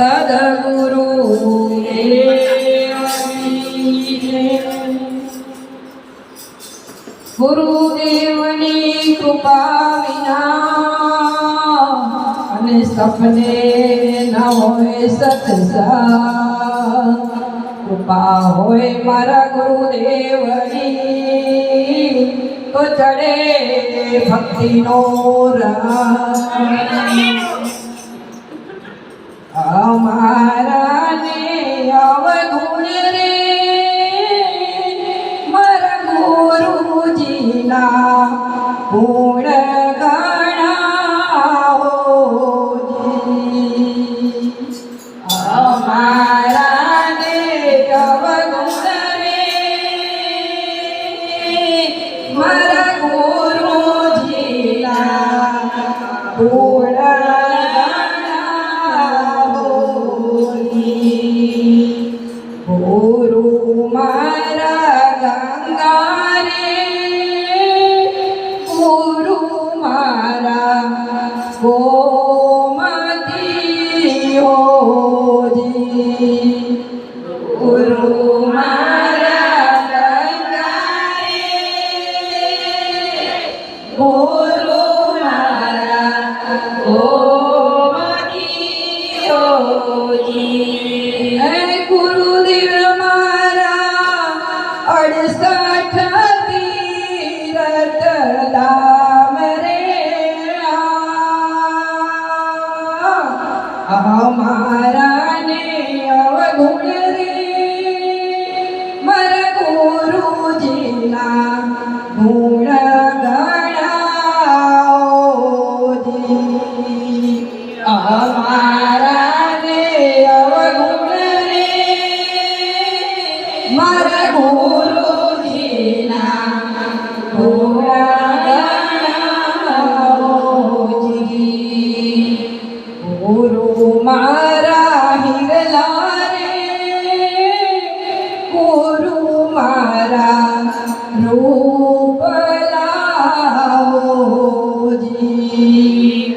સદગુરુ ગુરુદેવની કૃપા વિના અને સપને ન હોય સત્સંગ કૃપા હોય મારા ગુરુદેવની તો ચડે ભક્તિનો રા અમારા ને અવગુણ રે. મારા ગુરુજીના ગુણ મારા રૂપ લાવો જી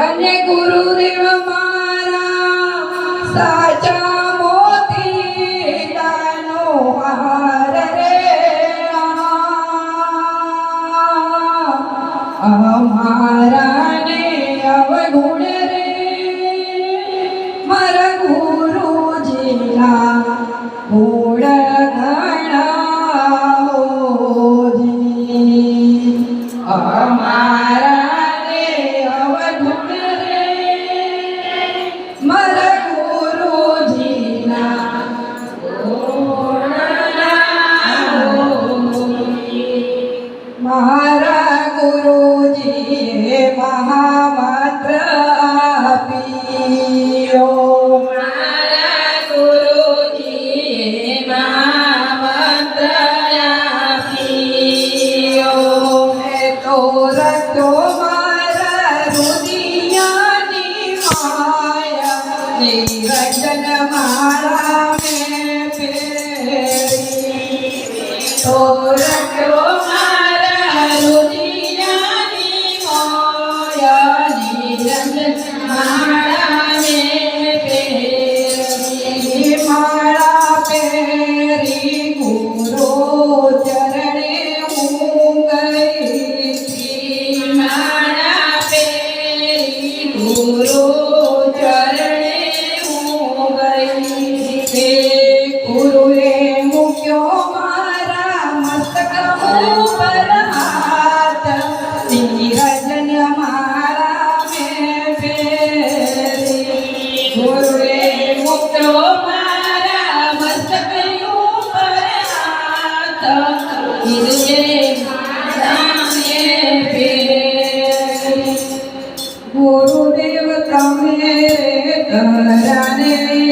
અને ગુરુદેવ મારા સાચા ഓടാ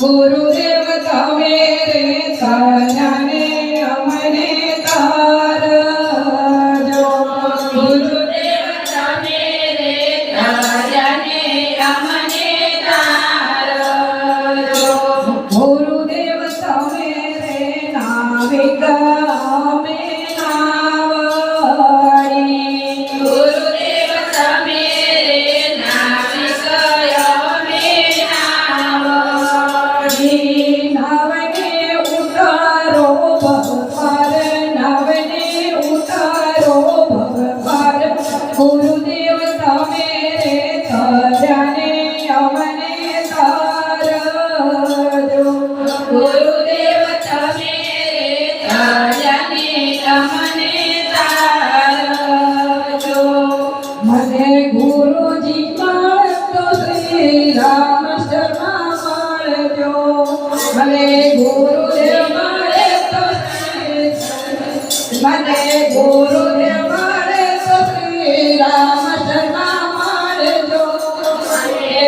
ગુરુદેવ તમે રે તારાને અમને તાર ગુરુદેવ તમે રે તારાને અમને તાર ગુરુદેવ તમે રે નાવિકા ગુરુ દેવ તમે રે તજાને અમને તારજો ગુરુ દેવ તમે રે તજાને અમને તારજો મને ગુરુજી મળતો શ્રી રામ શર્મા મળજો મને ગુરુદેવ મળે તો મને ગુરુદેવ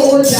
hoje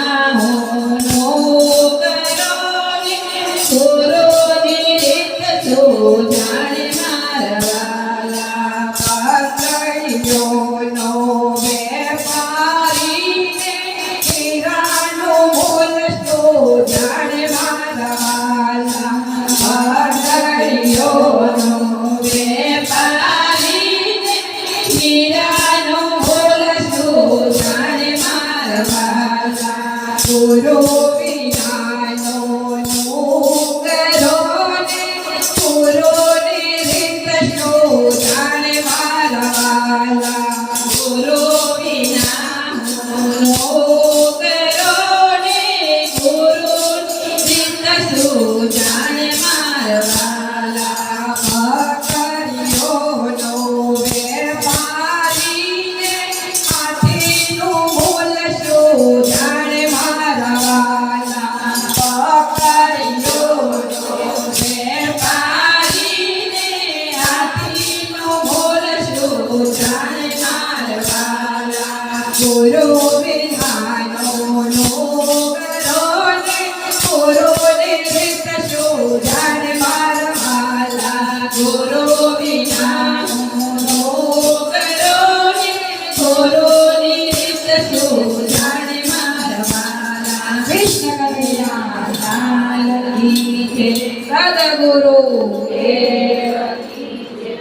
反正